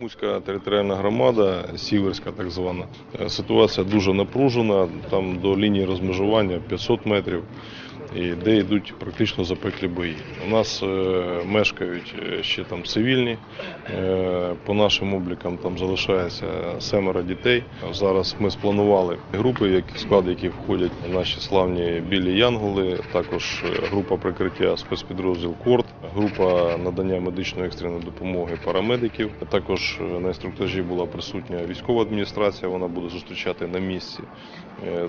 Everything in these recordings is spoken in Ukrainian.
Бахмутська територіальна громада, Сіверська так звана. Е, Ситуація дуже напружена, там до лінії розмежування 500 метрів, і де йдуть практично запеклі бої. У нас е, мешкають е, ще там цивільні, е, по нашим облікам там залишається семеро дітей. Зараз ми спланували групи, як- в склад яких входять наші славні білі янголи, також група прикриття спецпідрозділ Корт, група надання медичної екстреної допомоги парамедиків. Також на інструктажі була присутня військова адміністрація. Вона буде зустрічати на місці.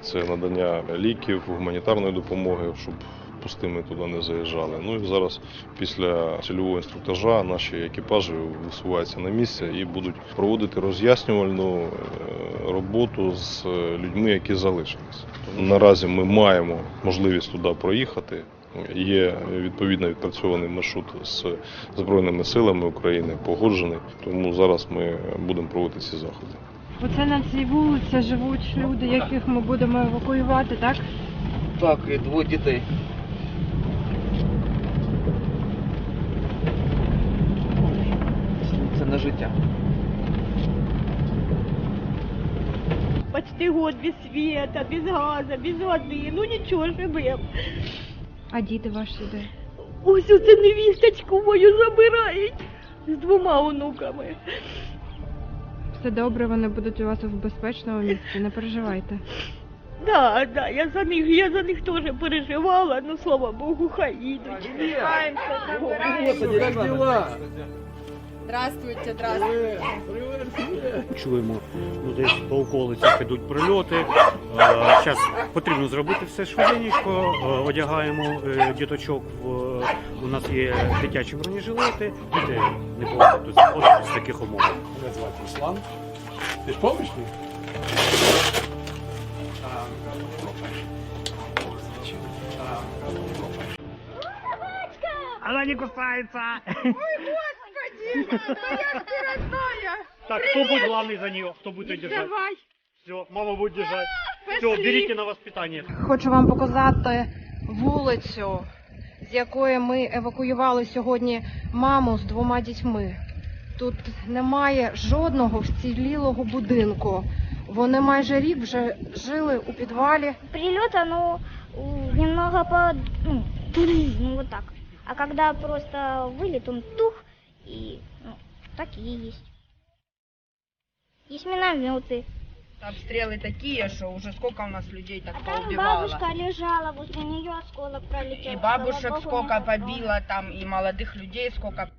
Це надання ліків, гуманітарної допомоги, щоб пустими туди не заїжджали. Ну і зараз після цільового інструктажа наші екіпажі висуваються на місце і будуть проводити роз'яснювальну е, роботу з людьми, які залишились. Наразі ми маємо можливість туди проїхати. Є відповідно відпрацьований маршрут з Збройними силами України, погоджений. Тому зараз ми будемо проводити ці заходи. Оце на цій вулиці живуть люди, яких ми будемо евакуювати, так? Так, і двоє дітей. Це на життя. Почти год без света, без газа, без води. Ну нічого живем. А діти ваші де? Ось оце невісточку мою забирають з двома онуками. Все добре, вони будуть у вас в безпечному місці, не переживайте. Да, да, я за них, я за них теж переживала, ну слава Богу, хай їдуть. Господи, як дела? Здравствуйте, здравствуйте. чуємо, ну десь по околицях ідуть прильоти. Зараз потрібно зробити все швиденько, одягаємо е, діточок. В, у нас є дитячі бронежилети, дітей не повинні тут заходити з таких умов. Мене звати Руслан. Ти ж помічник? Вона не кусається! Так, кто будет главный за нее? Кто будет ее держать? Все, мама будет держать. Все, берите на воспитание. Хочу вам показати вулицю, з якої ми евакуювали сьогодні маму з двома дітьми. Тут немає жодного вцілілого будинку. Вони майже рік вже жили у підвалі. прилет, оно м, немного по... Ну, ну, вот так. А когда просто вылет, он тух, и ну, такие есть. Есть минометы. Обстрелы такие, что уже сколько у нас людей так А там бабушка лежала, возле нее осколок пролетел. И бабушек сколько побило там, и молодых людей сколько.